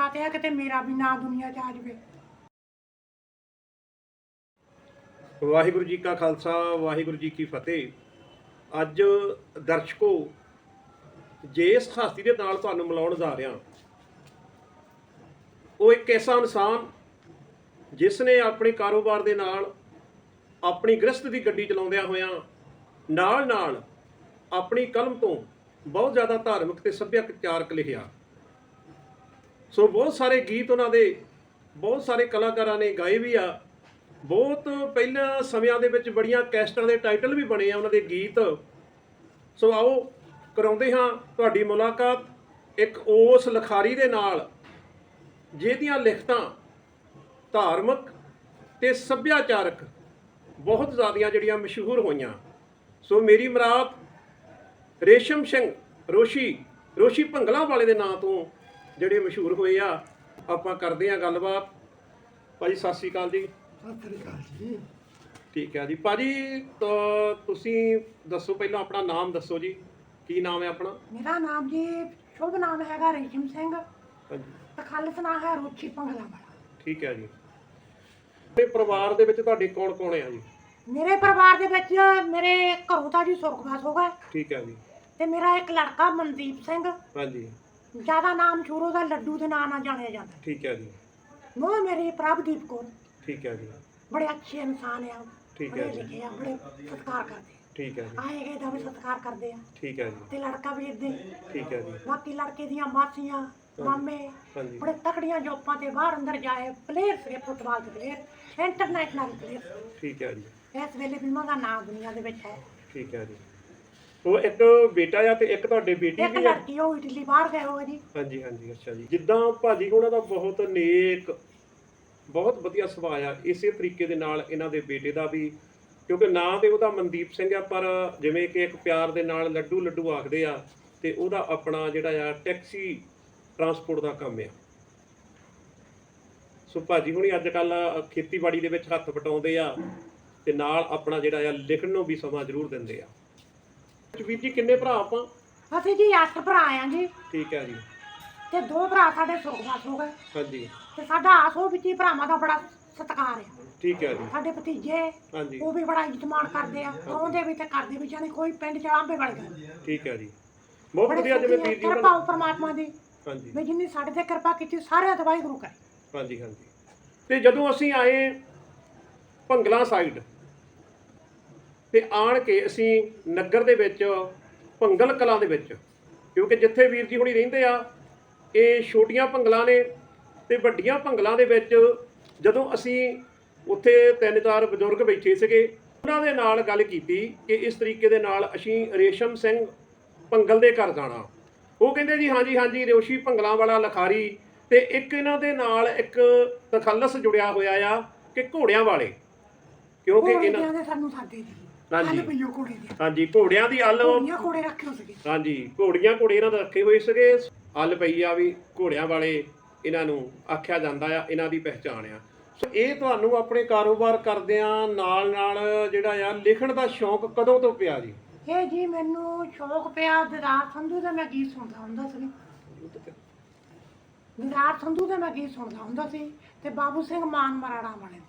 ਦਾਤਿਆ ਕਿਤੇ ਮੇਰਾ ਵੀ ਨਾਂ ਦੁਨੀਆ 'ਚ ਆ ਜਾਵੇ। ਵਾਹਿਗੁਰੂ ਜੀ ਕਾ ਖਾਲਸਾ, ਵਾਹਿਗੁਰੂ ਜੀ ਕੀ ਫਤਿਹ। ਅੱਜ ਦਰਸ਼ਕੋ ਜਿਸ ਹਸਤੀ ਦੇ ਨਾਲ ਤੁਹਾਨੂੰ ਮਿਲਾਉਣ ਜਾ ਰਿਹਾ, ਉਹ ਇੱਕ ਐਸਾ ਇਨਸਾਨ ਜਿਸ ਨੇ ਆਪਣੇ ਕਾਰੋਬਾਰ ਦੇ ਨਾਲ ਆਪਣੀ ਗ੍ਰਸਤ ਦੀ ਗੱਡੀ ਚਲਾਉਂਦਿਆਂ ਹੋਇਆਂ ਨਾਲ ਨਾਲ ਆਪਣੀ ਕਲਮ ਤੋਂ ਬਹੁਤ ਜ਼ਿਆਦਾ ਧਾਰਮਿਕ ਤੇ ਸੱਭਿਆਚਾਰਕ ਲਿਖਿਆ। ਸੋ ਬਹੁਤ ਸਾਰੇ ਗੀਤ ਉਹਨਾਂ ਦੇ, ਬਹੁਤ ਸਾਰੇ ਕਲਾਕਾਰਾਂ ਨੇ ਗਾਏ ਵੀ ਆ। ਬਹੁਤ ਪਹਿਲਾਂ ਸਮਿਆਂ ਦੇ ਵਿੱਚ ਬੜੀਆਂ ਕੈਸਟਾਂ ਦੇ ਟਾਈਟਲ ਵੀ ਬਣੇ ਆ ਉਹਨਾਂ ਦੇ ਗੀਤ। ਸੋ ਆਓ, ਕਰਾਉਂਦੇ ਹਾਂ ਤੁਹਾਡੀ ਮੁਲਾਕਾਤ ਇੱਕ ਉਸ ਲਖਾਰੀ ਦੇ ਨਾਲ, ਜਿਹਦੀਆਂ ਲਿਖਤਾਂ ਧਾਰਮਿਕ ਤੇ ਸੱਭਿਆਚਾਰਕ ਬਹੁਤ ਜ਼ਿਆਦੀਆਂ ਜਿਹੜੀਆਂ ਮਸ਼ਹੂਰ ਹੋਈਆਂ। ਸੋ ਮੇਰੀ ਮਰਾਦ ਰੇਸ਼ਮ ਸਿੰਘ, ਰੋਸ਼ੀ ਰੋਸ਼ੀ ਭੰਗਲਾ ਵਾਲੇ ਦੇ ਨਾਂ ਤੋਂ ਜਿਹੜੇ ਮਸ਼ਹੂਰ ਹੋਏ ਆ ਆਪਾਂ ਕਰਦੇ ਆ ਗੱਲਬਾਤ। ਭਾਜੀ ਸਤਿ ਸ਼੍ਰੀ ਅਕਾਲ ਜੀ। ਸਤਿ ਸ੍ਰੀ ਅਕਾਲ ਜੀ। ਠੀਕ ਹੈ ਜੀ। ਭਾਜੀ ਤਾਂ ਤੁਸੀਂ ਦੱਸੋ ਪਹਿਲਾਂ ਆਪਣਾ ਨਾਮ ਦੱਸੋ ਜੀ। ਕੀ ਨਾਮ ਹੈ ਆਪਣਾ? ਮੇਰਾ ਨਾਮ ਜੀ ਸ਼ੁਭ ਨਾਮ ਹੈਗਾ ਰੇਸ਼ਮ ਸਿੰਘ। ਹਾਂਜੀ। ਤੇ ਖਾਲਸ ਨਾਮ ਹੈ ਰੋਚੀ ਪੰਗਲਾ ਵਾਲਾ। ਠੀਕ ਹੈ ਜੀ। ਤੇ ਪਰਿਵਾਰ ਦੇ ਵਿੱਚ ਤੁਹਾਡੇ ਕੌਣ ਕੌਣ ਹੈ ਜੀ? ਮੇਰੇ ਪਰਿਵਾਰ ਦੇ ਵਿੱਚ ਮੇਰੇ ਘਰੋਂ ਤਾਂ ਜੀ ਸੁਰਗਵਾਸ ਹੋ ਗਏ। ਠੀਕ ਹੈ ਜੀ। ਤੇ ਮੇਰਾ ਇੱਕ ਲੜਕਾ ਮਨਦੀਪ ਸਿੰਘ। ਹਾਂਜੀ। ਜ਼ਿਆਦਾ ਨਾਮ ਸ਼ੁਰੂ ਦਾ ਲੱਡੂ ਦੇ ਨਾਂ ਨਾਲ ਜਾਣਿਆ ਜਾਂਦਾ। ਠੀਕ ਹੈ ਜੀ। ਨੋ ਮੇਰੀ ਪ੍ਰਭਦੀਪ ਕੌਰ। ਠੀਕ ਹੈ ਜੀ। ਬੜੇ ਅੱਛੇ ਇਨਸਾਨ ਆ। ਠੀਕ ਹੈ ਜੀ। ਲਿਖੇ ਆ ਬੜੇ ਸਤਿਕਾਰ ਕਰਦੇ। ਠੀਕ ਹੈ ਜੀ। ਆਏ ਗਏ ਦਾ ਵੀ ਸਤਿਕਾਰ ਕਰਦੇ ਆ। ਠੀਕ ਹੈ ਜੀ। ਤੇ ਲੜਕਾ ਵੀ ਇਦਾਂ ਠੀਕ ਹੈ ਜੀ। ਬਾਕੀ ਲੜਕੇ ਦੀਆਂ ਮਾਸੀਆਂ ਮਾਮੇ ਬੜੇ ਤਕੜੀਆਂ ਜੋਪਾਂ ਤੇ ਬਾਹਰ ਅੰਦਰ ਜਾਏ ਪਲੇਅਰ ਸੀ ਫੁੱਟਬਾਲ ਦੇ ਪਲੇਅਰ ਇੰਟਰਨੈਸ਼ਨਲ ਪਲੇਅਰ ਠੀਕ ਹੈ ਜੀ। ਇਸ ਵੇਲੇ ਫਿਲਮਾਂ ਦਾ ਨਾਮ ਦੁਨੀਆ ਦੇ ਵਿੱਚ ਹੈ। ਠੀਕ ਹੈ ਜੀ। ਉਹ ਇੱਕ ਬੇਟਾ ਆ ਤੇ ਇੱਕ ਤੁਹਾਡੇ ਬੇਟੀ ਇੱਕ ਵੀ ਆ। ਲੜਕੀ ਉਹ ਇਟਲੀ ਬਾਹਰ ਗਏ ਹੋਏ ਜੀ ਹਾਂਜੀ ਹਾਂਜੀ ਅੱਛਾ ਜੀ। ਜਿੱਦਾਂ ਭਾਜੀ ਉਹਨਾਂ ਦਾ ਬਹੁਤ ਨੇਕ ਬਹੁਤ ਵਧੀਆ ਸੁਭਾਅ ਆ ਇਸੇ ਤਰੀਕੇ ਦੇ ਨਾਲ ਇਹਨਾਂ ਦੇ ਬੇਟੇ ਦਾ ਵੀ। ਕਿਉਂਕਿ ਨਾਂ ਤੇ ਉਹਦਾ ਮਨਦੀਪ ਸਿੰਘ ਆ ਪਰ ਜਿਵੇਂ ਕਿ ਇੱਕ ਪਿਆਰ ਦੇ ਨਾਲ ਲੱਡੂ ਲੱਡੂ ਆਖਦੇ ਆ ਤੇ ਉਹਦਾ ਆਪਣਾ ਜਿਹੜਾ ਆ ਟੈਕਸੀ ਟਰਾਂਸਪੋਰਟ ਦਾ ਕੰਮ ਆ। ਸੋ ਭਾਜੀ ਹੁਣੀ ਅੱਜ ਕੱਲ ਖੇਤੀਬਾੜੀ ਦੇ ਵਿੱਚ ਹੱਥ ਵਟਾਉਂਦੇ ਆ ਤੇ ਨਾਲ ਆਪਣਾ ਜਿਹੜਾ ਆ ਲਿਖਣ ਨੂੰ ਵੀ ਸਮਾਂ ਜ਼ਰੂਰ ਦਿੰਦੇ ਆ। ਵੀਰ ਜੀ ਕਿੰਨੇ ਭਰਾ ਆਪਾਂ? ਅਸੀਂ ਜੀ ਅੱਠ ਭਰਾ ਆ ਜੀ। ਠੀਕ ਹੈ ਜੀ। ਤੇ ਦੋ ਭਰਾ ਸਾਡੇ ਸੁਰਗਵਾਸ ਹੋ। ਗਏ ਹਾਂਜੀ। ਤੇ ਸਾਡਾ ਆਸੋ ਵਿੱਚ ਹੀ ਭਰਾਵਾਂ ਦਾ ਬੜਾ ਸਤਿਕਾਰ ਆ ਠੀਕ ਹੈ ਜੀ। ਸਾਡੇ ਭਤੀਜੇ ਹਾਂਜੀ। ਉਹ ਵੀ ਬੜਾ ਇੱਜ਼ਤਮਾਨ ਕਰਦੇ ਆ। ਆਉਂਦੇ ਵੀ ਤੇ ਕਰਦੇ ਵੀ ਜਾਨੀ ਕੋਈ ਪਿੰਡ ਚ ਆਂਬੇ ਵੜ ਗਏ। ਠੀਕ ਹੈ ਜੀ। ਬਹੁਤ ਵਧੀਆ ਜਿਵੇਂ ਵੀਰ ਜੀ ਕਿਰਪਾ ਪ੍ਰਮਾਤਮਾ ਦੀ। ਹਾਂਜੀ। ਵੀ ਜਿੰਨੀ ਸਾਡੇ ਤੇ ਕਿਰਪਾ ਕੀਤੀ ਸਾਰਿਆਂ ਤੇ ਵਾਹਿਗੁਰੂ ਕਰੇ। ਹਾਂਜੀ ਹਾਂਜੀ। ਤੇ ਜਦੋਂ ਅਸੀਂ ਆਏ ਭੰਗਲਾ ਸਾਈਡ ਤੇ ਆਣ ਕੇ ਅਸੀਂ ਨਗਰ ਦੇ ਵਿੱਚ ਭੰਗਲ ਕਲਾਂ ਦੇ ਵਿੱਚ ਕਿਉਂਕਿ ਜਿੱਥੇ ਵੀਰ ਜੀ ਹੁਣੀ ਰਹਿੰਦੇ ਆ ਇਹ ਛੋਟੀਆਂ ਭੰਗਲਾਂ ਨੇ ਤੇ ਵੱਡੀਆਂ ਭੰਗਲਾਂ ਦੇ ਵਿੱਚ ਜਦੋਂ ਅਸੀਂ ਉੱਥੇ ਤਿੰਨ ਚਾਰ ਬਜ਼ੁਰਗ ਬੈਠੇ ਸੀਗੇ ਉਹਨਾਂ ਦੇ ਨਾਲ ਗੱਲ ਕੀਤੀ ਕਿ ਇਸ ਤਰੀਕੇ ਦੇ ਨਾਲ ਅਸੀਂ ਰੇਸ਼ਮ ਸਿੰਘ ਭੰਗਲ ਦੇ ਘਰ ਜਾਣਾ। ਉਹ ਕਹਿੰਦੇ ਜੀ ਹਾਂਜੀ ਹਾਂਜੀ ਰੋਸ਼ੀ ਭੰਗਲਾਂ ਵਾਲਾ ਲਖਾਰੀ। ਤੇ ਇੱਕ ਇਹਨਾਂ ਦੇ ਨਾਲ ਇੱਕ ਤਖੱਲਸ ਜੁੜਿਆ ਹੋਇਆ ਆ ਕਿ ਘੋੜਿਆਂ ਵਾਲੇ ਕਿਉਂਕਿ ਇਹਨਾਂ ਦੇ ਸਾਨੂੰ ਸਾਡੇ ਹਾਂਜੀ। ਹਲ ਪਈਓ ਘੋੜੇ ਦੀ। ਹਾਂਜੀ ਘੋੜਿਆਂ ਦੀ ਅੱਲ ਘੋੜੀਆਂ ਘੋੜੇ ਰੱਖੇ ਹੋ ਸੀਗੇ। ਹਾਂਜੀ ਘੋੜੀਆਂ ਘੋੜੇ ਇਹਨਾਂ ਦੇ ਰੱਖੇ ਹੋਏ ਸੀਗੇ। ਅੱਲ ਪਈ ਆ ਵੀ ਘੋੜਿਆਂ ਵਾਲੇ ਇਹਨਾਂ ਨੂੰ ਆਖਿਆ ਜਾਂਦਾ ਆ ਇਹਨਾਂ ਦੀ ਪਹਿਚਾਣ ਆ। ਸੋ ਇਹ ਤੁਹਾਨੂੰ ਆਪਣੇ ਕਾਰੋਬਾਰ ਕਰਦਿਆਂ ਨਾਲ ਨਾਲ ਜਿਹੜਾ ਆ ਲਿਖਣ ਦਾ ਸ਼ੌਂਕ ਕਦੋਂ ਤੋਂ ਪਿਆ ਜੀ? ਇਹ ਜੀ ਮੈਨੂੰ ਸ਼ੌਕ ਪਿਆ ਦਿਦਾਰ ਸੰਧੂ ਦਾ ਮੈਂ ਗੀਤ ਸੁਣਦਾ ਹੁੰਦਾ ਸੀ। ਦਿਦਾਰ ਸੰਧੂ ਦਾ ਮੈਂ ਗੀਤ ਸੁਣਦਾ ਹੁੰਦਾ ਸੀ ਤੇ ਬਾਬੂ ਸਿੰਘ ਮਾਨ ਮਰਾੜਾ ਵਾਲੇ।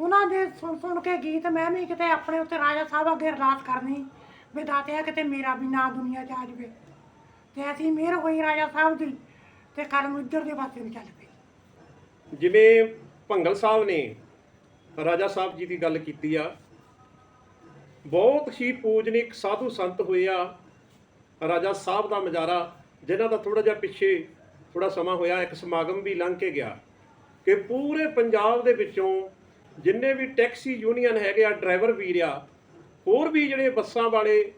ਉਹਨਾਂ ਦੇ ਸੁਣ ਸੁਣ ਕੇ ਗੀਤ ਮੈਂ ਵੀ ਕਿਤੇ ਆਪਣੇ ਉੱਤੇ ਰਾਜਾ ਸਾਹਿਬ ਅੱਗੇ ਅਰਦਾਸ ਕਰਨੀ ਵੀ ਦਾਤਿਆ ਕਿਤੇ ਮੇਰਾ ਵੀ ਨਾਂ ਦੁਨੀਆ 'ਚ ਆ ਜਾਵੇ। ਤੇ ਅਸੀਂ ਮਿਹਰ ਹੋਈ ਰਾਜਾ ਸਾਹਿਬ ਦੀ ਤੇ ਕਲਮ ਇੱਧਰ ਦੇ ਪਾਸੇ ਨੂੰ ਚੱਲ ਪਈ ਜਿਵੇਂ ਭੰਗਲ ਸਾਹਿਬ ਨੇ ਰਾਜਾ ਸਾਹਿਬ ਜੀ ਦੀ ਗੱਲ ਕੀਤੀ ਆ, ਬਹੁਤ ਹੀ ਪੂਜਨਿਕ ਸਾਧੂ ਸੰਤ ਹੋਏ ਆ ਰਾਜਾ ਸਾਹਿਬ ਦਾ ਮਜਾਰਾ ਜਿਨ੍ਹਾਂ ਦਾ ਥੋੜਾ ਜਿਹਾ ਪਿੱਛੇ ਥੋੜਾ ਸਮਾਂ ਹੋਇਆ, ਇੱਕ ਸਮਾਗਮ ਵੀ ਲੰਘ ਕੇ ਗਿਆ ਕਿ ਪੂਰੇ ਪੰਜਾਬ ਦੇ ਵਿੱਚੋਂ ਜਿੰਨੇ ਵੀ ਟੈਕਸੀ ਯੂਨੀਅਨ ਹੈਗੇ ਆ, ਡਰਾਈਵਰ ਵੀਰ ਆ, ਹੋਰ ਵੀ ਜਿਹੜੇ ਬੱਸਾਂ ਵਾਲੇ,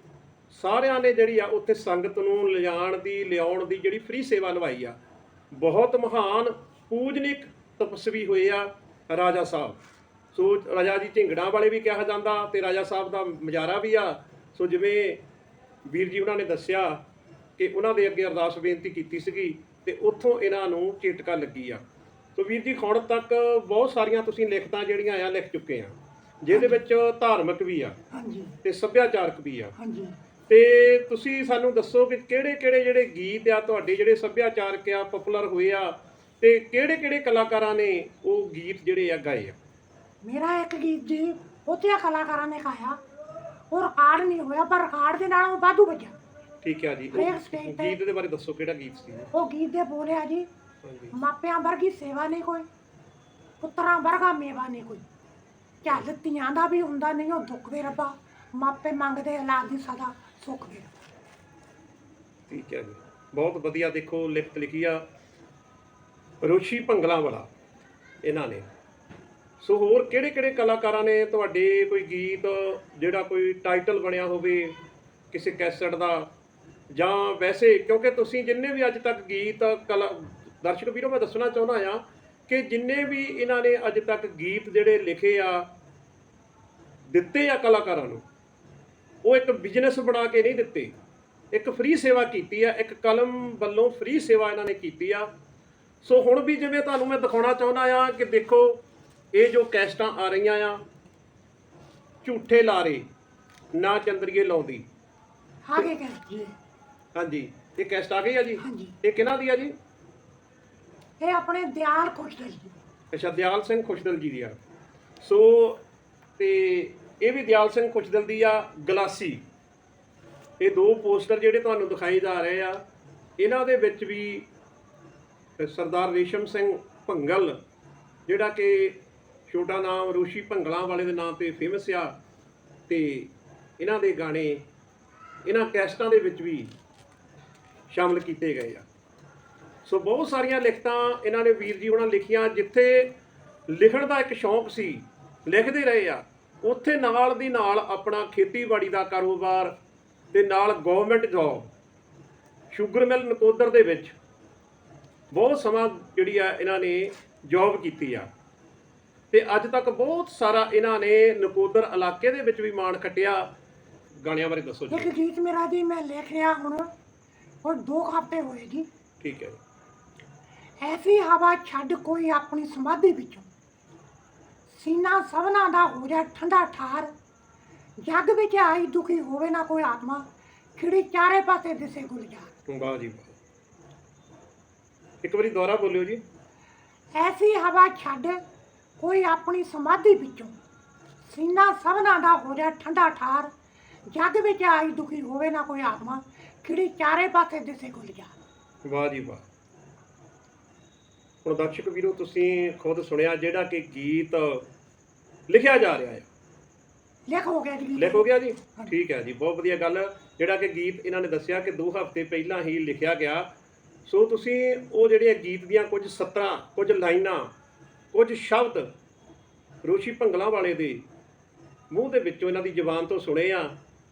ਸਾਰਿਆਂ ਨੇ ਜਿਹੜੀ ਆ ਉੱਥੇ ਸੰਗਤ ਨੂੰ ਲਿਜਾਣ ਦੀ, ਲਿਆਉਣ ਦੀ ਜਿਹੜੀ ਫ੍ਰੀ ਸੇਵਾ ਨਿਭਾਈ ਆ। ਬਹੁਤ ਮਹਾਨ, ਪੂਜਨਿਕ ਤਪਸਵੀ ਹੋਏ ਆ ਰਾਜਾ ਸਾਹਿਬ। ਸੋ ਰਾਜਾ ਜੀ ਝਿੰਗੜਾਂ ਵਾਲੇ ਵੀ ਕਿਹਾ ਜਾਂਦਾ ਤੇ ਰਾਜਾ ਸਾਹਿਬ ਦਾ ਮਜਾਰਾ ਵੀ ਆ। ਸੋ ਜਿਵੇਂ ਵੀਰ ਜੀ ਉਹਨਾਂ ਨੇ ਦੱਸਿਆ ਕਿ ਉਹਨਾਂ ਦੇ ਅੱਗੇ ਅਰਦਾਸ ਬੇਨਤੀ ਕੀਤੀ ਸੀਗੀ ਤੇ ਉੱਥੋਂ ਇਹਨਾਂ ਨੂੰ ਚੇਟਕਾ ਲੱਗੀ ਆ। ਸੋ ਵੀਰ ਜੀ ਹੁਣ ਤੱਕ ਬਹੁਤ ਸਾਰੀਆਂ ਤੁਸੀਂ ਲਿਖਤਾਂ ਜਿਹੜੀਆਂ ਆ ਲਿਖ ਚੁੱਕੇ ਆ। ਜਿਹਦੇ ਵਿੱਚ ਧਾਰਮਿਕ ਵੀ ਆ ਹਾਂਜੀ। ਤੇ ਸੱਭਿਆਚਾਰਕ ਵੀ ਆ। ਹਾਂਜੀ। ਤੇ ਤੁਸੀਂ ਸਾਨੂੰ ਦੱਸੋ ਕਿ ਕਿਹੜੇ ਕਿਹੜੇ ਜਿਹੜੇ ਗੀਤ ਆ ਤੁਹਾਡੇ ਜਿਹੜੇ ਸੱਭਿਆਚਾਰਕ ਆ ਪਪੂਲਰ ਹੋਏ ਆ ਤੇ ਕਿਹੜੇ ਕਿਹੜੇ ਕਲਾਕਾਰਾਂ ਨੇ ਉਹ ਗੀਤ ਜਿਹੜੇ ਆ ਗਾਏ ਆ? ਮੇਰਾ ਇੱਕ ਗੀਤ ਜੀ ਬਹੁਤਿਆਂ ਕਲਾਕਾਰਾਂ ਨੇ ਗਾਇਆ। ਉਹ ਰਿਕਾਰਡ ਨਹੀਂ ਹੋਇਆ ਪਰ ਰਿਕਾਰਡ ਦੇ ਨਾਲ ਉਹ ਵਾਧੂ ਵੱਜਾ ਠੀਕ ਆ ਜੀ। ਉਹ ਹਰੇਕ state ਤੇ- ਗੀਤ ਦੇ ਬਾਰੇ ਦੱਸੋ ਕਿਹੜਾ ਗੀਤ ਸੀ? ਉਹ ਗੀਤ ਦੇ ਬੋਲਿਆ ਜੀ ਹਾਂਜੀ ਮਾਪਿਆਂ ਵਰਗੀ ਸੇਵਾ ਨਹੀਂ ਕੋਈ, ਪੁੱਤਰਾਂ ਵਰਗਾ ਮੇਵਾ ਨਹੀਂ ਕੋਈ। ਚੱਲ ਧੀਆਂ ਦਾ ਵੀ ਹੁੰਦਾ ਨਹੀਂ, ਉਹ ਦੁੱਖ ਦੇ ਰੱਬਾ। ਮਾਪੇ ਮੰਗਦੇ ਔਲਾਦ ਦੀ ਸਦਾ, ਸੁੱਖ ਦੇ ਰੱਬਾ। ਠੀਕ ਹੈ ਜੀ। ਬਹੁਤ ਵਧੀਆ ਦੇਖੋ ਲਿਖਤ ਲਿਖੀ ਆ। ਰੋਸ਼ੀ ਭੰਗਲਾ ਵਾਲਾ, ਇਹਨਾਂ ਨੇ। ਸੋ ਹੋਰ ਕਿਹੜੇ ਕਿਹੜੇ ਕਲਾਕਾਰਾਂ ਨੇ ਤੁਹਾਡੇ ਕੋਈ ਗੀਤ, ਜਿਹੜਾ ਕੋਈ ਟਾਈਟਲ ਬਣਿਆ ਹੋਵੇ, ਕਿਸੇ ਕੈਸਟ ਦਾ? ਜਾਂ ਵੈਸੇ, ਕਿਉਂਕਿ ਤੁਸੀਂ ਜਿੰਨੇ ਵੀ ਅੱਜ ਤੱਕ ਗੀਤ, ਕਲਾ ਦਰਸ਼ਕ ਵੀਰੋ ਮੈਂ ਦੱਸਣਾ ਚਾਹੁੰਦਾ ਆ ਕਿ ਜਿੰਨੇ ਵੀ ਇਹਨਾਂ ਨੇ ਅੱਜ ਤੱਕ ਗੀਤ ਜਿਹੜੇ ਲਿਖੇ ਆ ਦਿੱਤੇ ਆ ਕਲਾਕਾਰਾਂ ਨੂੰ ਉਹ ਇੱਕ ਬਿਜ਼ਨਸ ਬਣਾ ਕੇ ਨਹੀਂ ਦਿੱਤੇ। ਇੱਕ ਫ੍ਰੀ ਸੇਵਾ ਕੀਤੀ ਆ ਇੱਕ ਕਲਮ ਵੱਲੋਂ ਫ੍ਰੀ ਸੇਵਾ ਇਹਨਾਂ ਨੇ ਕੀਤੀ ਆ। ਸੋ ਹੁਣ ਵੀ ਜਿਵੇਂ ਤੁਹਾਨੂੰ ਮੈਂ ਦਿਖਾਉਣਾ ਚਾਹੁੰਦਾ ਆ ਕਿ ਦੇਖੋ ਇਹ ਜੋ ਕੈਸਟਾਂ ਆ ਰਹੀਆਂ ਆ ਝੂਠੇ ਲਾਰੇ ਨਾ ਚੰਦਰੀਏ ਲਾਉਂਦੀ। ਆਗੇ ਕਹਿ ਜੀ ਹਾਂਜੀ ਇਹ ਕੈਸਟ ਆ ਗਈ ਆ ਜੀ? ਇਹ ਕਿਹਨਾਂ ਦੀ ਆ ਜੀ? ਇਹ ਆਪਣੇ ਦਿਆਲ ਖੁਸ਼ਦਲ ਜੀ ਅੱਛਾ, ਦਿਆਲ ਸਿੰਘ ਖੁਸ਼ਦਲ ਜੀ ਦੀ ਆ। ਸੋ, ਤੇ ਇਹ ਵੀ ਦਿਆਲ ਸਿੰਘ ਖੁਸ਼ਦਲ ਦੀ ਆ, ਗਲਾਸੀ। ਇਹ ਦੋ ਪੋਸਟਰ ਜਿਹੜੇ ਤੁਹਾਨੂੰ ਦਿਖਾਈ ਜਾ ਰਹੇ ਆ, ਇਹਨਾਂ ਦੇ ਵਿੱਚ ਵੀ ਸਰਦਾਰ ਰੇਸ਼ਮ ਸਿੰਘ ਭੰਗਲ, ਜਿਹੜਾ ਕਿ ਛੋਟਾ ਨਾਮ ਰੋਸ਼ੀ ਭੰਗਲਾਂ ਵਾਲੇ ਦੇ ਨਾਮ ਤੇ ਫੇਮਸ ਆ, ਤੇ ਇਹਨਾਂ ਦੇ ਗਾਣੇ, ਇਹਨਾਂ ਕੈਸਟਾਂ ਦੇ ਵਿੱਚ ਵੀ ਸ਼ਾਮਲ ਕੀਤੇ ਗਏ ਆ। ਸੋ ਬਹੁਤ ਸਾਰੀਆਂ ਲਿਖਤਾਂ ਇਹਨਾਂ ਨੇ ਵੀਰ ਜੀ ਉਹਨਾਂ ਲਿਖੀਆਂ ਜਿੱਥੇ ਲਿਖਣ ਦਾ ਇੱਕ ਸ਼ੌਂਕ ਸੀ ਲਿਖਦੇ ਰਹੇ ਆ। ਉੱਥੇ ਨਾਲ ਦੀ ਨਾਲ ਆਪਣਾ ਖੇਤੀਬਾੜੀ ਦਾ ਕਾਰੋਬਾਰ ਤੇ ਨਾਲ government job sugar mill Nakodar ਦੇ ਵਿੱਚ ਬਹੁਤ ਸਮਾਂ ਜਿਹੜੀ ਆ ਇਹਨਾਂ ਨੇ ਜੌਬ ਕੀਤੀ ਆ। ਤੇ ਅੱਜ ਤੱਕ ਬਹੁਤ ਸਾਰਾ ਇਹਨਾਂ ਨੇ ਨਕੋਦਰ ਇਲਾਕੇ ਦੇ ਵਿੱਚ ਵੀ ਮਾਣ ਖੱਟਿਆ। ਗਾਣਿਆਂ ਬਾਰੇ ਦੱਸੋ ਜੀ। ਇੱਕ ਗੀਤ ਮੇਰਾ ਜੀ ਮੈਂ ਲਿਖ ਰਿਹਾ ਹੁਣ ਕੁ ਹਫ਼ਤੇ ਹੋਏ ਜੀ। ਠੀਕ ਹੈ। ਐਸੀ ਹਵਾ ਛੱਡ ਕੋਈ ਆਪਣੀ ਸਮਾਧੀ ਵਿੱਚੋਂ। ਸੀਨਾ ਸਭਨਾ ਦਾ ਹੋ ਜਾ ਠੰਡਾ ਠਾਰ। ਜੱਗ ਵਿੱਚ ਆਈ ਦੁਖੀ ਹੋਵੇ ਨਾ ਕੋਈ ਆਤਮਾ। ਖਿੜੀ ਚਾਰੇ ਪਾਸੇ ਦਿਸੇ ਗੁਲਜ਼ਾਰ। ਵਾਹ ਜੀ ਵਾਹ। ਇੱਕ ਵਾਰੀ ਦੁਬਾਰਾ ਬੋਲਿਓ ਜੀ। ਐਸੀ ਹਵਾ ਛੱਡ ਕੋਈ ਆਪਣੀ ਸਮਾਧੀ ਵਿੱਚੋਂ। ਸੀਨਾ ਸਭਨਾ ਦਾ ਹੋ ਜਾ ਠੰਡਾ ਠਾਰ। ਜੱਗ ਵਿੱਚ ਆਈ ਦੁਖੀ ਹੋਵੇ ਨਾ ਕੋਈ ਆਤਮਾ। ਖਿੜੀ ਚਾਰੇ ਪਾਸੇ ਦਿਸੇ ਗੁਲਜ਼ਾਰ। ਵਾਹ ਜੀ ਵਾਹ। ਹੁਣ ਦਰਸ਼ਕ ਵੀਰੋ ਤੁਸੀਂ ਖੁਦ ਸੁਣਿਆ ਜਿਹੜਾ ਕਿ ਗੀਤ ਲਿਖਿਆ ਜਾ ਰਿਹਾ ਹੈ। ਲਿਖ ਹੋ ਗਿਆ ਜੀ। ਗੀਤ। ਲਿਖ ਹੋ ਗਿਆ ਜੀ? ਠੀਕ ਹੈ ਜੀ ਬਹੁਤ ਵਧੀਆ ਗੱਲ। ਹੈ। ਜਿਹੜਾ ਕਿ ਗੀਤ ਇਹਨਾਂ ਨੇ ਦੱਸਿਆ ਕਿ 2 ਹਫ਼ਤੇ ਪਹਿਲਾਂ ਹੀ ਲਿਖਿਆ ਗਿਆ। ਸੋ ਤੁਸੀਂ ਉਹ ਜਿਹੜੇ ਗੀਤ ਦੀਆਂ ਕੁਝ ਸਤਰਾਂ ਕੁਝ ਲਾਈਨਾਂ ਕੁਝ ਸ਼ਬਦ ਰੋਸ਼ੀ ਭੰਗਲਾਂ ਵਾਲੇ ਦੇ ਮੂੰਹ ਦੇ ਵਿੱਚੋਂ ਇਹਨਾਂ ਦੀ ਜ਼ੁਬਾਨ ਤੋਂ ਸੁਣੇ ਆ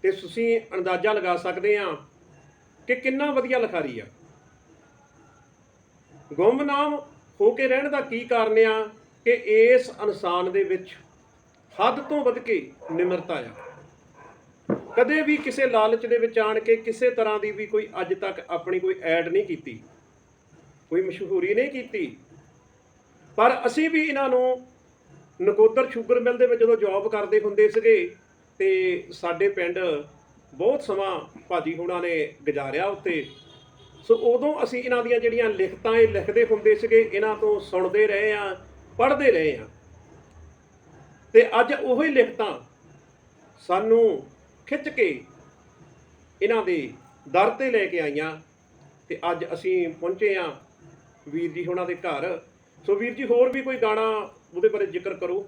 ਤੇ ਤੁਸੀਂ ਅੰਦਾਜ਼ਾ ਲਗਾ ਸਕਦੇ ਆ ਕਿ ਕਿੰਨਾ ਵਧੀਆ ਲਿਖਾਰੀ ਆ। ਗੁੰਮਨਾਮ ਹੋ ਕੇ ਰਹਿਣ ਦਾ ਕੀ ਕਾਰਨ ਆ ਕਿ ਇਸ ਇਨਸਾਨ ਦੇ ਵਿੱਚ ਹੱਦ ਤੋਂ ਵੱਧ ਕੇ ਨਿਮਰਤਾ ਆ? ਕਦੇ ਵੀ ਕਿਸੇ ਲਾਲਚ ਦੇ ਵਿੱਚ ਆਣ ਕੇ ਕਿਸੇ ਤਰ੍ਹਾਂ ਦੀ ਵੀ ਕੋਈ ਅੱਜ ਤੱਕ ਆਪਣੀ ਕੋਈ ਐਡ ਨਹੀਂ ਕੀਤੀ, ਕੋਈ ਮਸ਼ਹੂਰੀ ਨਹੀਂ ਕੀਤੀ। ਪਰ ਅਸੀਂ ਵੀ ਇਹਨਾਂ ਨੂੰ ਨਕੋਦਰ ਸ਼ੂਗਰ ਮਿਲ ਦੇ ਵਿੱਚ ਜਦੋਂ ਜੌਬ ਕਰਦੇ ਹੁੰਦੇ ਸੀਗੇ ਤੇ ਸਾਡੇ ਪਿੰਡ ਬਹੁਤ ਸਮਾਂ ਭਾਜੀ ਹੁਣਾਂ ਨੇ ਗੁਜ਼ਾਰਿਆ ਉੱਤੇ ਸੋ ਉਦੋਂ ਅਸੀਂ ਇਹਨਾਂ ਦੀਆਂ ਜਿਹੜੀਆਂ ਲਿਖਤਾਂ ਇਹ ਲਿਖਦੇ ਹੁੰਦੇ ਸੀਗੇ ਇਹਨਾਂ ਤੋਂ ਸੁਣਦੇ ਰਹੇ ਆ ਪੜ੍ਹਦੇ ਰਹੇ ਆ ਤੇ ਅੱਜ ਉਹੀ ਲਿਖਤਾਂ ਸਾਨੂੰ ਖਿੱਚ ਕੇ ਇਹਨਾਂ ਦੇ ਦਰ ਤੇ ਲੈ ਕੇ ਆਈਆਂ ਤੇ ਅੱਜ ਅਸੀਂ ਪਹੁੰਚੇ ਆ ਵੀਰ ਜੀ ਹੁਣਾਂ ਦੇ ਘਰ। ਸੋ ਵੀਰ ਜੀ ਹੋਰ ਵੀ ਕੋਈ ਗਾਣਾ ਉਹਦੇ ਬਾਰੇ ਜ਼ਿਕਰ ਕਰੋ?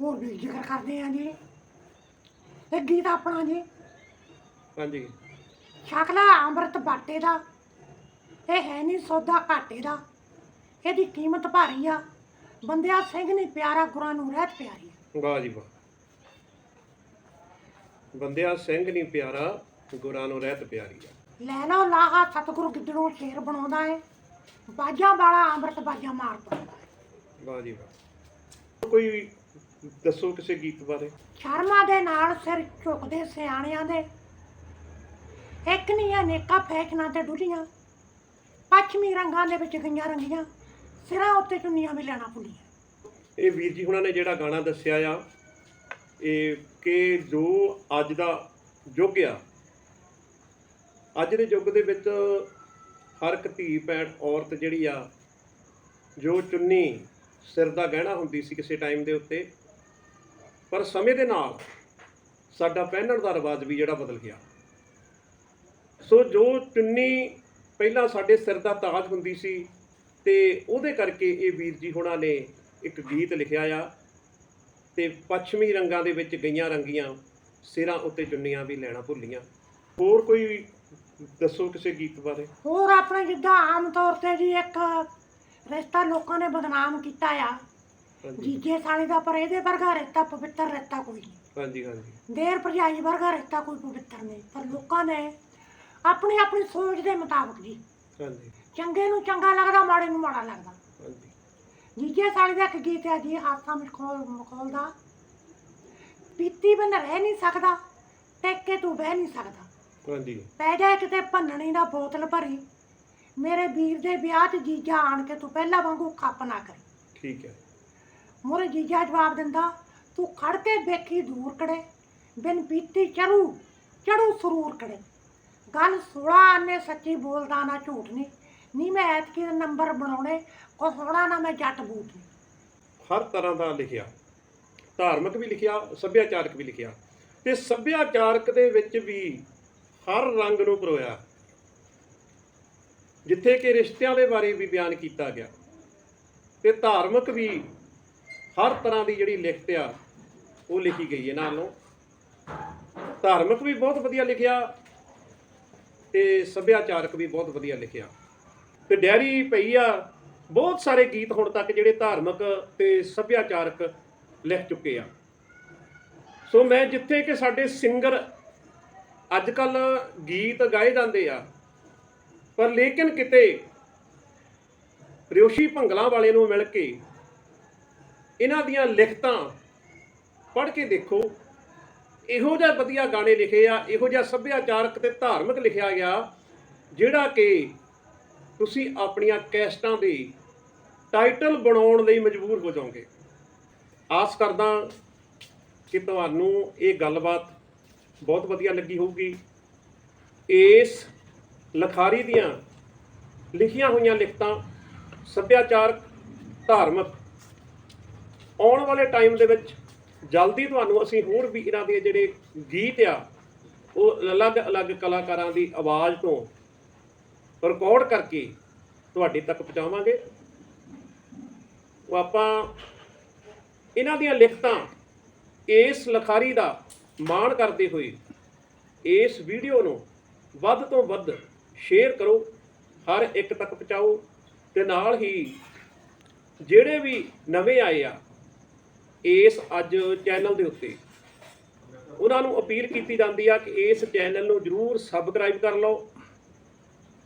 ਹੋਰ ਵੀ ਜ਼ਿਕਰ ਕਰਦੇ ਆਂ ਜੀ। ਇਹ ਗੀਤ ਆਪਣਾ ਜੀ। ਹਾਂਜੀ। ਸ਼ਕਲਾ ਅੰਮ੍ਰਿਤ ਬਾਟੇ ਦਾ। ਇਹ ਹੈ ਨਹੀਂ ਸੌਦਾ ਘਾਟੇ ਦਾ। ਇਹਦੀ ਕੀਮਤ ਭਾਰੀ ਆ। ਬੰਦਿਆ ਸਿੰਘ ਨਹੀਂ ਪਿਆਰਾ ਗੁਰਾਂ ਨੂੰ ਰਹਿਤ ਪਿਆਰੀ। ਵਾਹ ਜੀ ਵਾਹ। ਬੰਦਿਆ ਸਿੰਘ ਨਹੀਂ ਪਿਆਰਾ ਗੁਰਾਂ ਨੂੰ ਰਹਿਤ ਪਿਆਰੀ ਆ। ਲੈ ਲਓ ਲਾਹਾ ਸਤਿਗੁਰੂ ਗਿੱਦੜੋਂ ਸ਼ੇਰ ਬਣਾਉਂਦਾ ਏ। ਬਾਜਾਂ ਵਾਲਾ ਅੰਮ੍ਰਿਤ ਬਾਜਾਂ ਮਾਰ ਪਾਉਂਦਾ ਏ। ਵਾਹ ਜੀ ਵਾਹ। ਕੋਈ ਦੱਸੋ ਕਿਸੇ ਗੀਤ ਬਾਰੇ? ਸ਼ਰਮਾ ਦੇ ਨਾਲ ਸਿਰ ਝੁਕਦੇ ਸਿਆਣਿਆਂ ਦੇ। ਇੱਕ ਨਹੀਂ ਅਨੇਕਾਂ ਫੈਸ਼ਨਾਂ ਤੇ ਡੁੱਲੀਆਂ ਪੱਛਮੀ ਰੰਗਾਂ ਦੇ ਵਿੱਚ ਗਈਆਂ ਰੰਗੀਆਂ। ਸਿਰਾਂ ਉੱਤੇ ਚੁੰਨੀਆਂ ਵੀ ਲੈਣਾ ਭੁੱਲੀਆਂ। ਇਹ ਵੀਰ ਜੀ ਹੁਣਾਂ ਨੇ ਜਿਹੜਾ ਗਾਣਾ ਦੱਸਿਆ ਆ, ਇਹ ਕਿ ਜੋ ਅੱਜ ਦਾ ਯੁੱਗ ਆ, ਅੱਜ ਦੇ ਯੁੱਗ ਦੇ ਵਿੱਚ ਹਰ ਇੱਕ ਧੀ ਭੈਣ ਔਰਤ ਜਿਹੜੀ ਆ, ਜੋ ਚੁੰਨੀ ਸਿਰ ਦਾ ਗਹਿਣਾ ਹੁੰਦੀ ਸੀ ਕਿਸੇ ਟਾਈਮ ਦੇ ਉੱਤੇ, ਪਰ ਸਮੇਂ ਦੇ ਨਾਲ ਸਾਡਾ ਪਹਿਨਣ ਦਾ ਰਿਵਾਜ ਵੀ ਜਿਹੜਾ ਬਦਲ ਗਿਆ। ਸੋ ਜੋ ਚੁੰਨੀ ਪਹਿਲਾਂ ਸਾਡੇ ਸਿਰ ਦਾ ਤਾਜ ਹੁੰਦੀ ਸੀ ਤੇ ਉਹਦੇ ਕਰਕੇ ਇਹ ਵੀਰ ਜੀ ਹੁਣਾਂ ਨੇ ਇੱਕ ਗੀਤ ਲਿਖਿਆ ਆ ਤੇ ਪੱਛਮੀ ਰੰਗਾਂ ਦੇ ਵਿੱਚ ਗਈਆਂ ਰੰਗੀਆਂ ਸਿਰਾਂ ਉੱਤੇ ਚੁੰਨੀਆਂ ਵੀ ਲੈਣਾ ਭੁੱਲੀਆਂ। ਹੋਰ ਕੋਈ ਦੱਸੋ ਕਿਸੇ ਗੀਤ ਬਾਰੇ? ਹੋਰ ਆਪਣੇ ਜਿੱਦਾਂ ਆਮ ਤੌਰ ਤੇ ਜੀ ਇੱਕ ਰਿਸ਼ਤਾ ਲੋਕਾਂ ਨੇ ਬਦਨਾਮ ਕੀਤਾ ਆ। ਹਾਂਜੀ। ਜੀਜੇ ਸਾਲੀ ਦਾ ਪਰ ਇਹਦੇ ਵਰਗਾ ਰਿਸ਼ਤਾ ਪਵਿੱਤਰ ਰਿਸ਼ਤਾ ਕੋਈ ਨਹੀਂ। ਹਾਂਜੀ ਹਾਂਜੀ। ਦੇਰ ਭਰਜਾਈ ਵਰਗਾ ਰਿਸ਼ਤਾ ਕੋਈ ਪਵਿੱਤਰ ਨਹੀਂ। ਪਰ ਲੋਕਾਂ ਨੇ ਆਪਣੀ ਆਪਣੀ ਸੋਚ ਦੇ ਮੁਤਾਬਕ ਜੀ। ਹਾਂਜੀ। ਚੰਗੇ ਨੂੰ ਚੰਗਾ ਲੱਗਦਾ ਮਾੜੇ ਨੂੰ ਮਾੜਾ ਲੱਗਦਾ। ਹਾਂਜੀ। ਜੀਜੇ ਸਾਲੀ ਦਾ ਇੱਕ ਗੀਤ ਹੈ ਜੀ ਹਾਸਾ ਮਖੌਲ ਮਖੌਲ ਦਾ ਪੀਤੀ ਬਿਨ ਰਹਿ ਨਹੀਂ ਸਕਦਾ ਟੇਕ ਕੇ ਤੂੰ ਬਹਿ ਨਹੀਂ ਸਕਦਾ। ਹਾਂਜੀ। ਪੈ ਜਾਏ ਕਿਤੇ ਭੰਨਣੀ ਦਾ ਬੋਤਲ ਭਰੀ। ਮੇਰੇ ਵੀਰ ਦੇ ਵਿਆਹ 'ਚ ਜੀਜਾ ਆਣ ਕੇ ਤੂੰ ਪਹਿਲਾਂ ਵਾਂਗੂ ਖੱਪ ਨਾ ਕਰੀ। ਠੀਕ ਹੈ। ਮੋਰੇ ਜੀਜਾ ਜਵਾਬ ਦਿੰਦਾ ਤੂੰ ਖੜ ਕੇ ਵੇਖੀ ਦੂਰ ਕੜੇ। ਬਿਨ ਪੀਤੀ ਚੜੂ ਚੜੂ ਸਰੂਰ ਕੜੇ। ਗੱਲ 16 ਆਨੇ ਸੱਚੀ ਬੋਲਦਾ ਨਾ ਝੂਠ ਨਹੀਂ ਨਹੀਂ ਮੈਂ ਐਤਕੀ ਦੇ ਨੰਬਰ ਬਣਾਉਣੇ ਕੋ ਹੋਣਾ ਨਾ ਮੈਂ ਜੱਟ ਬੂਟ ਨਹੀਂ ਹਰ ਤਰ੍ਹਾਂ ਦਾ ਲਿਖਿਆ। ਧਾਰਮਿਕ ਵੀ ਲਿਖਿਆ, ਸੱਭਿਆਚਾਰਕ ਵੀ ਲਿਖਿਆ। ਤੇ ਸੱਭਿਆਚਾਰਕ ਦੇ ਵਿੱਚ ਵੀ ਹਰ ਰੰਗ ਨੂੰ ਪਰੋਇਆ। ਜਿੱਥੇ ਕਿ ਰਿਸ਼ਤਿਆਂ ਦੇ ਬਾਰੇ ਵੀ ਬਿਆਨ ਕੀਤਾ ਗਿਆ। ਤੇ ਧਾਰਮਿਕ ਵੀ ਹਰ ਤਰ੍ਹਾਂ ਦੀ ਜਿਹੜੀ ਲਿਖਤ ਆ, ਉਹ ਲਿਖੀ ਗਈ ਇਹਨਾਂ ਨੂੰ। ਧਾਰਮਿਕ ਵੀ ਬਹੁਤ ਵਧੀਆ ਲਿਖਿਆ ਤੇ ਸੱਭਿਆਚਾਰਕ ਵੀ ਬਹੁਤ ਵਧੀਆ ਲਿਖਿਆ। ਤੇ ਡੈਰੀ ਪਈ ਆ, ਬਹੁਤ ਸਾਰੇ ਗੀਤ ਹੁਣ ਤੱਕ ਜਿਹੜੇ ਧਾਰਮਿਕ ਤੇ ਸੱਭਿਆਚਾਰਕ ਲਿਖ ਚੁੱਕੇ ਆ। ਸੋ ਮੈਂ ਜਿੱਥੇ ਕਿ ਸਾਡੇ ਸਿੰਗਰ ਅੱਜ ਕੱਲ ਗੀਤ ਗਾਏ ਜਾਂਦੇ ਆ, ਪਰ ਲੇਕਿਨ ਕਿਤੇ ਰਿਓਸ਼ੀ ਭੰਗਲਾਂ ਵਾਲੇ ਨੂੰ ਮਿਲ ਕੇ ਇਹਨਾਂ ਦੀਆਂ ਲਿਖਤਾਂ ਪੜ੍ਹ ਕੇ ਦੇਖੋ ਇਹੋ ਜਿਹਾ ਵਧੀਆ ਗਾਣੇ ਲਿਖੇ ਆ, ਇਹੋ ਜਿਹਾ ਸੱਭਿਆਚਾਰਕ ਤੇ ਧਾਰਮਿਕ ਲਿਖਿਆ ਗਿਆ, ਜਿਹੜਾ ਕਿ ਤੁਸੀਂ ਆਪਣੀਆਂ ਕੈਸਟਾਂ ਦੇ ਟਾਈਟਲ ਬਣਾਉਣ ਲਈ ਮਜਬੂਰ ਹੋ ਜਾਓਗੇ। ਆਸ ਕਰਦਾ ਕਿ ਤੁਹਾਨੂੰ ਇਹ ਗੱਲਬਾਤ ਬਹੁਤ ਵਧੀਆ ਲੱਗੀ ਹੋਊਗੀ। ਇਸ ਲਖਾਰੀ ਦੀਆਂ ਲਿਖੀਆਂ ਹੋਈਆਂ ਲਿਖਤਾਂ ਸੱਭਿਆਚਾਰਕ, ਧਾਰਮਿਕ ਆਉਣ ਵਾਲੇ ਟਾਈਮ ਦੇ ਵਿੱਚ ਜਲਦੀ ਤੁਹਾਨੂੰ ਅਸੀਂ ਹੋਰ ਵੀ ਇਹਨਾਂ ਦੇ ਜਿਹੜੇ ਗੀਤ ਆ, ਉਹ ਅਲੱਗ-ਅਲੱਗ ਕਲਾਕਾਰਾਂ ਦੀ ਆਵਾਜ਼ ਤੋਂ ਰਿਕਾਰਡ ਕਰਕੇ ਤੁਹਾਡੇ ਤੱਕ ਪਹੁੰਚਾਵਾਂਗੇ। ਉਹ ਆਪਾਂ ਇਹਨਾਂ ਦੀਆਂ ਲਿਖਤਾਂ ਇਸ ਲਖਾਰੀ ਦਾ ਮਾਣ ਕਰਦੇ ਹੋਏ ਇਸ ਵੀਡੀਓ ਨੂੰ ਵੱਧ ਤੋਂ ਵੱਧ ਸ਼ੇਅਰ ਕਰੋ, ਹਰ ਇੱਕ ਤੱਕ ਪਹੁੰਚਾਓ ਤੇ ਨਾਲ ਹੀ ਜਿਹੜੇ ਵੀ ਨਵੇਂ ਆਏ ਆ ਇਸ ਅੱਜ ਚੈਨਲ ਦੇ ਉੱਤੇ। ਉਹਨਾਂ ਨੂੰ ਅਪੀਲ ਕੀਤੀ ਜਾਂਦੀ ਆ ਕਿ ਇਸ ਚੈਨਲ ਨੂੰ ਜਰੂਰ ਸਬਸਕ੍ਰਾਈਬ ਕਰ ਲਓ।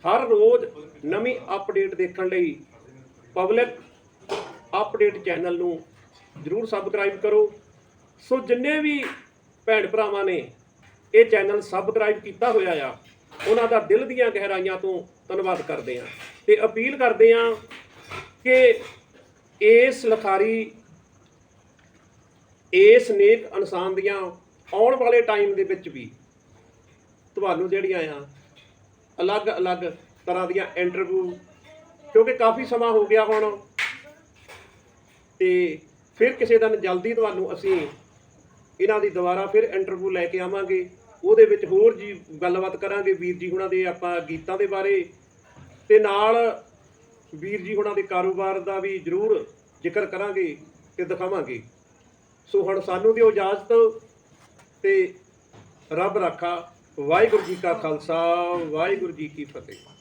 ਹਰ ਰੋਜ਼ ਨਵੀਂ ਅਪਡੇਟ ਦੇਖਣ ਲਈ ਪਬਲਿਕ ਅਪਡੇਟ ਚੈਨਲ ਨੂੰ ਜਰੂਰ ਸਬਸਕ੍ਰਾਈਬ ਕਰੋ। ਸੋ ਜਿੰਨੇ ਵੀ ਭੈਣ ਭਰਾਵਾਂ ਨੇ ਇਹ ਚੈਨਲ ਸਬਸਕ੍ਰਾਈਬ ਕੀਤਾ ਹੋਇਆ ਆ, ਉਹਨਾਂ ਦਾ ਦਿਲ ਦੀਆਂ ਗਹਿਰਾਈਆਂ ਤੋਂ ਧੰਨਵਾਦ ਕਰਦੇ ਆ। ਤੇ ਅਪੀਲ ਕਰਦੇ ਆ ਕਿ ਇਸ ਲਖਾਰੀ ਇਸ ਨੇਕ ਇਨਸਾਨ ਦੀਆਂ ਆਉਣ ਵਾਲੇ ਟਾਈਮ ਦੇ ਵਿੱਚ ਵੀ ਤੁਹਾਨੂੰ ਜਿਹੜੀਆਂ ਆ ਅਲੱਗ-ਅਲੱਗ ਤਰ੍ਹਾਂ ਦੀਆਂ ਇੰਟਰਵਿਊ ਕਿਉਂਕਿ ਕਾਫੀ ਸਮਾਂ ਹੋ ਗਿਆ ਹੁਣ ਤੇ ਫਿਰ ਕਿਸੇ ਦਿਨ ਜਲਦੀ ਤੁਹਾਨੂੰ ਅਸੀਂ ਇਹਨਾਂ ਦੀ ਦੁਬਾਰਾ ਫਿਰ ਇੰਟਰਵਿਊ ਲੈ ਕੇ ਆਵਾਂਗੇ। ਉਹਦੇ ਵਿੱਚ ਹੋਰ ਜੀ ਗੱਲਬਾਤ ਕਰਾਂਗੇ ਵੀਰ ਜੀ ਹੁਣਾਂ ਦੇ ਆਪਾਂ ਗੀਤਾਂ ਦੇ ਬਾਰੇ ਤੇ ਨਾਲ ਵੀਰ ਜੀ ਹੁਣਾਂ ਦੇ ਕਾਰੋਬਾਰ ਦਾ ਵੀ ਜ਼ਰੂਰ ਜ਼ਿਕਰ ਕਰਾਂਗੇ ਤੇ ਦਿਖਾਵਾਂਗੇ। ਸੋ ਹੁਣ ਸਾਨੂੰ ਦਿਓ ਇਜਾਜ਼ਤ ਤੇ ਰੱਬ ਰਾਖਾ ਵਾਹਿਗੁਰੂ ਜੀ ਕਾ ਖਾਲਸਾ, ਵਾਹਿਗੁਰੂ ਜੀ ਕੀ ਫਤਿਹ।